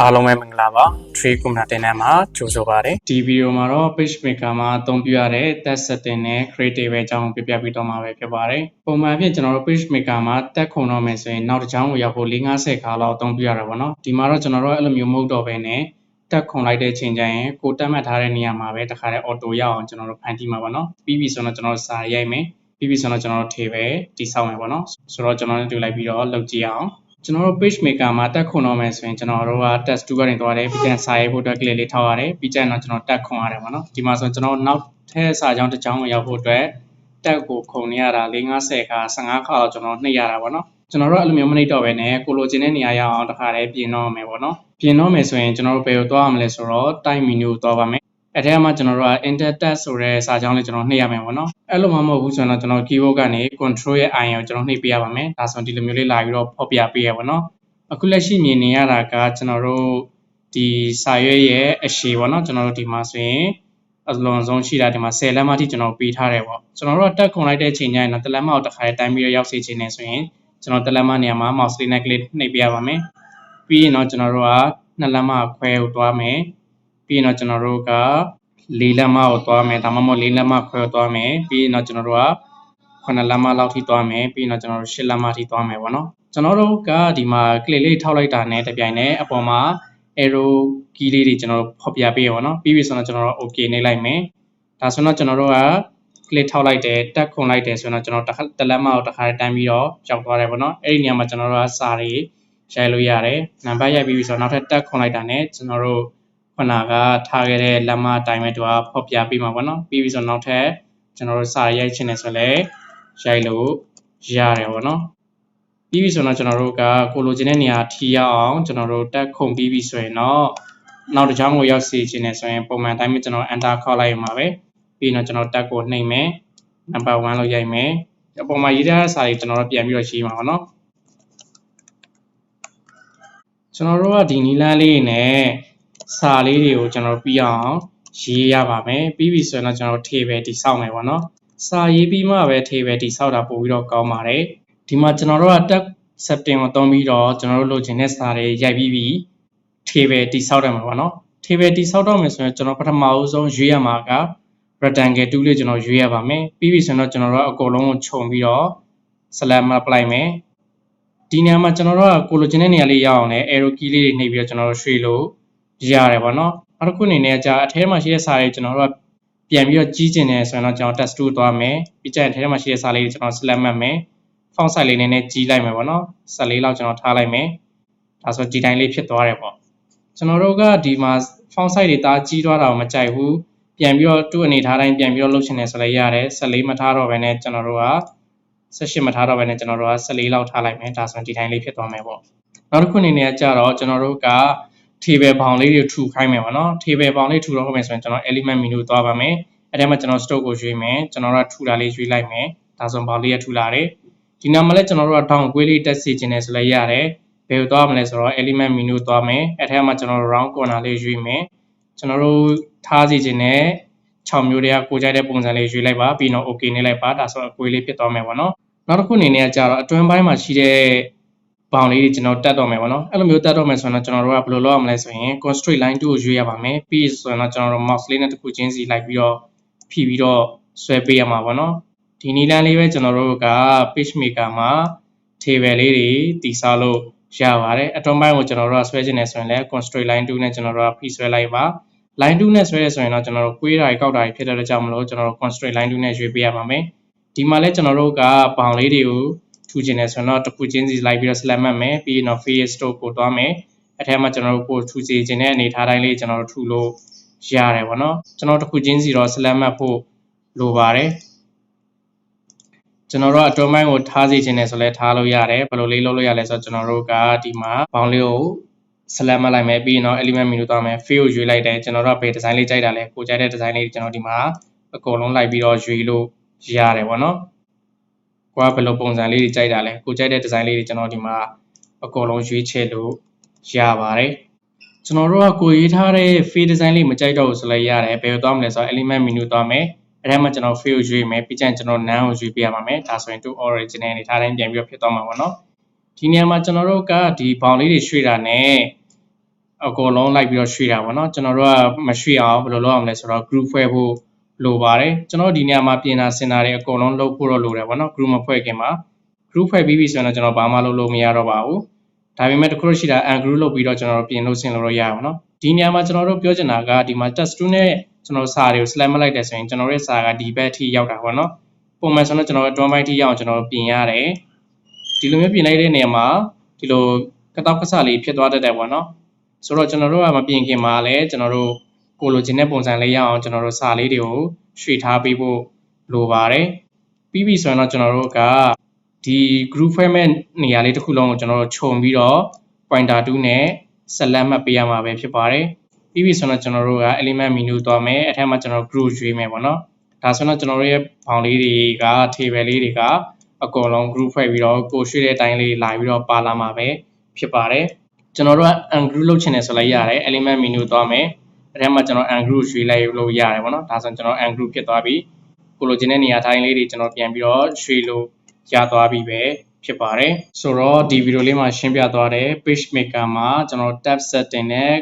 အားလုံးပဲမင်္ဂလာပါ Tree Community တင်တဲ့မှာကြိုဆိုပါရစေဒီဗီဒီယိုမှာတော့ Page Maker မှာအသုံးပြုရတဲ့ Tag Setting နဲ့ Creative ပဲအကြောင်းပြပြပေးတော့မှာပဲဖြစ်ပါတယ်ပုံမှန်အဖြစ်ကျွန်တော်တို့ Page Maker မှာ Tag ခုံတော့မယ်ဆိုရင်နောက်တစ်ချောင်းကိုရောက်ဖို့4-50ခါလောက်အသုံးပြုရတာပေါ့နော်ဒီမှာတော့ကျွန်တော်တို့အဲ့လိုမျိုးမဟုတ်တော့ဘဲနဲ့ Tag ခုံလိုက်တဲ့ချိန်ကျရင်ကိုတက်မှတ်ထားတဲ့နေရာမှာပဲတခါတည်း auto ရအောင်ကျွန်တော်တို့ဖန်တီးမှာပေါ့နော်ပြီးပြီဆိုတော့ကျွန်တော်တို့စာရိုက်မယ်ပြီးပြီဆိုတော့ကျွန်တော်တို့ထေပဲတိဆောက်မယ်ပေါ့နော်ဆိုတော့ကျွန်တော်တို့တူလိုက်ပြီးတော့လုပ်ကြည့်အောင် ကျွန်တော်တို့ page maker မှာတက်ခွန်တော့မယ်ဆိုရင်ကျွန်တော်တို့က test 2ကနေသွားတယ်ပြီးကျရင်စာရေးဖို့အတွက် click လေးထောက်ရတယ်ပြီးကျရင်တော့ကျွန်တော်တက်ခွန်ရတယ်ပေါ့နော်ဒီမှာဆိုကျွန်တော်နောက်ထပ်စာကြောင်းတစ်ကြောင်းကိုရောက်ဖို့အတွက်တက်ကိုခုန်နေရတာ၄50ခါ15ခါတော့ကျွန်တော်နှိပ်ရတာပေါ့နော်ကျွန်တော်တို့အဲ့လိုမျိုးမနှိပ်တော့ပဲနဲ့ကိုလိုချင်တဲ့နေရာရအောင်တစ်ခါတည်းပြင်တော့မယ်ပေါ့နော်ပြင်တော့မယ်ဆိုရင်ကျွန်တော်တို့ဘယ်ကိုသွားရမလဲဆိုတော့ time menu ကိုသွားပါမယ် အဲ့ထဲမှာကျွန်တော်တို့က enter tab ဆိုတဲ့စာကြောင်းလေးကျွန်တော်နှိပ်ရမယ်ပေါ့နော်အဲ့လိုမှမဟုတ်ဘူးဆိုရင်တော့ကျွန်တော် keyboard ကနေ control ရဲ့ i ကိုကျွန်တော်နှိပ်ပေးရပါမယ်ဒါဆိုဒီလိုမျိုးလေးလာပြီးတော့ဖော်ပြပေးရပါတော့အခုလက်ရှိမြင်နေရတာကကျွန်တော်တို့ဒီစာရွက်ရဲ့အရှိပေါ့နော်ကျွန်တော်တို့ဒီမှာဆိုရင်အလွန်ဆုံးရှိတာဒီမှာ10လက်မထိကျွန်တော်ပေးထားတယ်ပေါ့ကျွန်တော်တို့ကတက်ခွန်လိုက်တဲ့အချိန်ကျရင်တော့တလက်မကိုတစ်ခါတိုင်းပြီးတော့ရောက်စေချင်နေဆိုရင်ကျွန်တော်တလက်မနေရာမှာ mouse လေးနဲ့ click နှိပ်ပေးရပါမယ်ပြီးရင်တော့ကျွန်တော်တို့ကနှစ်လက်မခွဲကိုတွားမယ် ပြီးရင်တော့ကျွန်တော်တို့ကလေးလက်မကိုတွားမယ်ဒါမှမဟုတ်လေးလက်မခွဲကိုတွားမယ်ပြီးရင်တော့ကျွန်တော်တို့ကခုနှစ်လက်မလောက်ထိတွားမယ်ပြီးရင်တော့ကျွန်တော်တို့ရှစ်လက်မထိတွားမယ်ပေါ့နော်ကျွန်တော်တို့ကဒီမှာ click လေးထောက်လိုက်တာနဲ့တပြိုင်နက်အပေါ်မှာ arrow key လေးတွေကျွန်တော်တို့ဖော်ပြပေးရပါတော့ပြီးပြီဆိုတော့ကျွန်တော်တို့ okay နှိပ်လိုက်မယ်ဒါဆိုတော့ကျွန်တော်တို့က click ထောက်လိုက်တယ်တက်ခုန်လိုက်တယ်ဆိုတော့ကျွန်တော်တလက်မကိုတစ်ခါတန်းပြီးတော့ကြောက်သွားတယ်ပေါ့နော်အဲ့ဒီနေရာမှာကျွန်တော်တို့ကစာတွေရိုက်လို့ရတယ်နံပါတ်ရိုက်ပြီးပြီဆိုတော့နောက်ထပ်တက်ခွန်လိုက်တာနဲ့ကျွန်တော်တို့ ခုနကထားခဲ့တဲ့လက်မအတိုင်းပဲသူကဖော်ပြပေးမှာပေါ့နော်ပြီးပြီဆိုတော့နောက်ထပ်ကျွန်တော်တို့စာရိုက်ချင်တယ်ဆိုလည်းရိုက်လို့ရတယ်ပေါ့နော်ပြီးပြီဆိုတော့ကျွန်တော်တို့ကကိုလိုချင်တဲ့နေရာထိရအောင်ကျွန်တော်တို့တက်ခုန်ပြီးပြီဆိုရင်တော့နောက်တစ်ချောင်းကိုရောက်စီချင်တယ်ဆိုရင်ပုံမှန်အတိုင်းပဲကျွန်တော် enter ခေါက်လိုက်ရမှာပဲပြီးတော့ကျွန်တော်တက်ကိုနှိပ်မယ်နံပါတ်1လို့ရိုက်မယ်အပေါ်မှာရေးထားတဲ့စာတွေကျွန်တော်တို့ပြန်ပြီးတော့ရေးမှာပါနော်ကျွန်တော်တို့ကဒီနီလန်းလေးနဲ့ စာလေးတွေကိုကျွန်တော်ပြီးအောင်ရေးရပါမယ်ပြီးပြီဆိုရင်တော့ကျွန်တော်ထေပဲတိဆောက်မယ်ပေါ့နော်စာရေးပြီးမှပဲထေပဲတိဆောက်တာပို့ပြီးတော့ကောင်းပါတယ်ဒီမှာကျွန်တော်တို့ကတက် setting ကိုသုံးပြီးတော့ကျွန်တော်တို့လိုချင်တဲ့စာတွေရိုက်ပြီးပြီးထေပဲတိဆောက်တယ်မှာပေါ့နော်ထေပဲတိဆောက်တော့မယ်ဆိုရင်ကျွန်တော်ပထမအဆုံးရွေးရမှာက rectangle 2လေးကျွန်တော်ရွေးရပါမယ်ပြီးပြီဆိုတော့ကျွန်တော်တို့အကုန်လုံးကိုခြုံပြီးတော့ select မှာ apply မယ်ဒီနေရာမှာကျွန်တော်တို့ကကိုလိုချင်တဲ့နေရာလေးရအောင်လဲ arrow key လေးတွေနှိပ်ပြီးတော့ကျွန်တော်တို့ရွှေ့လို့ ရတယ်ပေါ့နော်နောက်တစ်ခုအနေနဲ့ကြာအထဲမှာရှိတဲ့စာတွေကျွန်တော်တို့ကပြန်ပြီးတော့ကြီးကျင်တယ်ဆိုရင်တော့ကျွန်တော် test 2သွားမယ်ပြီးကြရင်အထဲမှာရှိတဲ့စာလေးတွေကျွန်တော် select မှတ်မယ် font size လေးနည်းနည်းကြီးလိုက်မယ်ပေါ့နော်14လောက်ကျွန်တော်ထားလိုက်မယ်ဒါဆိုဒီတိုင်းလေးဖြစ်သွားတယ်ပေါ့ကျွန်တော်တို့ကဒီမှာ font size တွေတားကြီးသွားတာကိုမကြိုက်ဘူးပြန်ပြီးတော့သူ့အနေထားတိုင်းပြန်ပြီးတော့လုပ်ချင်တယ်ဆိုလည်းရတယ်14မထားတော့ဘဲနဲ့ကျွန်တော်တို့က18မထားတော့ဘဲနဲ့ကျွန်တော်တို့က14လောက်ထားလိုက်မယ်ဒါဆိုရင်ဒီတိုင်းလေးဖြစ်သွားမယ်ပေါ့နောက်တစ်ခုအနေနဲ့ကြတော့ကျွန်တော်တို့က table ဘောင်လေးတွေထူခိုင်းမယ်ပေါ့နော် table ဘောင်လေးထူတော့မယ်ဆိုရင်ကျွန်တော် element menu သွားပါမယ်အဲ့ထဲမှာကျွန်တော် stock ကိုရွေးမယ်ကျွန်တော်တို့ကထူတာလေးရွေးလိုက်မယ်ဒါဆိုဘောင်လေးရထူလာတယ်ဒီနားမှာလည်းကျွန်တော်တို့က down ကွေးလေးတက်စီခြင်းနဲ့ဆိုလည်းရတယ်ဘယ်ကိုသွားမလဲဆိုတော့ element menu သွားမယ်အဲ့ထဲမှာကျွန်တော်တို့ round corner လေးရွေးမယ်ကျွန်တော်တို့ထားစီခြင်းနဲ့6မျိုးတည်းကကိုကြိုက်တဲ့ပုံစံလေးရွေးလိုက်ပါပြီးတော့ okay နေလိုက်ပါဒါဆိုအကွေးလေးဖြစ်သွားမယ်ပေါ့နော်နောက်တစ်ခုအနေနဲ့ကကြတော့အတွင်းပိုင်းမှာရှိတဲ့ ဘောင်လေးတွေကျွန်တော်တက်တော့မယ်ပေါ့နော်အဲ့လိုမျိုးတက်တော့မယ်ဆိုတော့ကျွန်တော်တို့ကဘယ်လိုလုပ်ရမလဲဆိုရင် constraint line 2ကိုရွေးရပါမယ်ပြီးဆိုရင်တော့ကျွန်တော်တို့ mouse လေးနဲ့တစ်ခုချင်းစီလိုက်ပြီးတော့ဖြီးပြီးတော့ဆွဲပေးရမှာပေါ့နော်ဒီနီလန်းလေးပဲကျွန်တော်တို့က page maker မှာ table လေးတွေတည်ဆောက်လို့ရပါတယ်အတွင်းပိုင်းကိုကျွန်တော်တို့ကဆွဲခြင်းနဲ့ဆိုရင်လည်း constraint line 2နဲ့ကျွန်တော်တို့ကဖိဆွဲလိုက်ပါ line 2နဲ့ဆွဲရဆိုရင်တော့ကျွန်တော်တို့ကွေးတာတွေကောက်တာတွေဖြစ်တဲ့ကြောင့်မလို့ကျွန်တော်တို့ constraint line 2နဲ့ရွေးပေးရပါမယ်ဒီမှာလည်းကျွန်တော်တို့ကဘောင်လေးတွေကို ထူခြင်းနဲ့ဆိုရင်တော့တစ်ခုချင်းစီလိုက်ပြီးတော့ select မှတ်မယ်ပြီးတော့ face store ကိုတွားမယ်အထက်မှာကျွန်တော်တို့ကိုထူစီခြင်းတဲ့အနေထားတိုင်းလေးကျွန်တော်တို့ထူလို့ရတယ်ပေါ့နော်ကျွန်တော်တစ်ခုချင်းစီတော့ select မှတ်ဖို့လိုပါတယ်ကျွန်တော်တို့အတွင်းပိုင်းကိုထားစီခြင်းနဲ့ဆိုလဲထားလို့ရတယ်ဘယ်လိုလေးလုပ်လို့ရလဲဆိုတော့ကျွန်တော်တို့ကဒီမှာဘောင်လေးကို select မှတ်လိုက်မယ်ပြီးရင်တော့ element menu သွားမယ် fill ကိုရွေးလိုက်တယ်ကျွန်တော်တို့ကဘယ် design လေးကြိုက်တာလဲကိုကြိုက်တဲ့ design လေးကျွန်တော်ဒီမှာအကုန်လုံးလိုက်ပြီးတော့ရွေးလို့ရတယ်ပေါ့နော် ကိုကဘယ်လိုပုံစံလေးတွေကြိုက်တာလဲကိုကြိုက်တဲ့ design လေးတွေကျွန်တော်ဒီမှာအကုန်လုံးရွေးချယ်လို့ရပါတယ်ကျွန်တော်တို့ကကိုရေးထားတဲ့ fill design လေးမကြိုက်တော့ဘူးဆိုလည်းရတယ်ဘယ်လိုသွားမလဲဆိုတော့ element menu သွားမယ်အဲ့ဒါမှကျွန်တော် fill ရွေးမယ်ပြီးကျရင်ကျွန်တော် none ကိုရွေးပြရပါမယ်ဒါဆိုရင် to original အနေထားတိုင်းပြန်ပြီးတော့ဖြစ်သွားမှာပေါ့နော်ဒီနေရာမှာကျွန်တော်တို့ကဒီဘောင်လေးတွေရွှေ့တာနဲ့အကုန်လုံးလိုက်ပြီးတော့ရွှေ့တာပေါ့နော်ကျွန်တော်တို့ကမရွှေ့အောင်ဘယ်လိုလုပ်အောင်လဲဆိုတော့ group ဖွဲ့ဖို့ လိုပါတယ်ကျွန်တော်တို့ဒီနေရာမှာပြင်တာဆင်တာတွေအကုန်လုံးလုပ်ဖို့တော့လိုတယ်ပေါ့နော် group မဖွဲ့ခင်မှာ group ဖွဲ့ပြီးပြီဆိုရင်တော့ကျွန်တော်ဘာမှလုပ်လို့မရတော့ပါဘူးဒါပေမဲ့တစ်ခုလို့ရှိတာ ungroup လုပ်ပြီးတော့ကျွန်တော်တို့ပြင်လို့ဆင်လို့ရရပါတော့ဒီနေရာမှာကျွန်တော်တို့ပြောချင်တာကဒီမှာ test 2နဲ့ကျွန်တော်စာတွေကို select မလိုက်တဲ့ဆိုရင်ကျွန်တော်ရဲ့စာကဒီဘက်အထိရောက်တာပေါ့နော်ပုံမှန်ဆိုတော့ကျွန်တော်တို့အတွန်းပိုင်းထိရောက်အောင်ကျွန်တော်တို့ပြင်ရတယ်ဒီလိုမျိုးပြင်လိုက်တဲ့နေရာမှာဒီလိုကတောက်ကဆလေးဖြစ်သွားတတ်တယ်ပေါ့နော်ဆိုတော့ကျွန်တော်တို့ကမပြင်ခင်မှာလည်းကျွန်တော်တို့ ကိုလိုချင်တဲ့ပုံစံလေးရအောင်ကျွန်တော်တို့စာလေးတွေကိုရွှေ့ထားပေးဖို့လိုပါတယ်ပြီးပြီဆိုရင်တော့ကျွန်တော်တို့ကဒီ group ဖွဲ့မဲ့နေရာလေးတစ်ခုလုံးကိုကျွန်တော်တို့ခြုံပြီးတော့ pointer 2နဲ့ select မှတ်ပေးရမှာပဲဖြစ်ပါတယ်ပြီးပြီဆိုတော့ကျွန်တော်တို့က element menu သွားမယ်အထက်မှာကျွန်တော် group ရွေးမယ်ပေါ့နော်ဒါဆိုတော့ကျွန်တော်တို့ရဲ့ဘောင်လေးတွေက table လေးတွေကအကုန်လုံး group ဖွဲ့ပြီးတော့ကိုရွှေ့တဲ့အတိုင်းလေးလာပြီးတော့ပါလာမှာပဲဖြစ်ပါတယ်ကျွန်တော်တို့က ungroup လုပ်ချင်တယ်ဆိုလိုက်ရတယ် element menu သွားမယ် အထက်မှာကျွန်တော် ungroup ရွေးလိုက်လို့ရတယ်ပေါ့နော်ဒါဆိုကျွန်တော် ungroup ဖြစ်သွားပြီကိုလိုချင်တဲ့နေရာတိုင်းလေးတွေကျွန်တော်ပြန်ပြီးတော့ရွှေ့လို့ရသွားပြီပဲဖြစ်ပါတယ်ဆိုတော့ဒီဗီဒီယိုလေးမှာရှင်းပြသွားတဲ့ page maker မှာကျွန်တော် tab setting နဲ့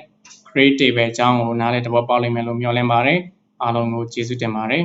create table အကြောင်းကိုနားလည်သဘောပေါက်လိမ့်မယ်လို့မျှော်လင့်ပါတယ်အားလုံးကိုကျေးဇူးတင်ပါတယ်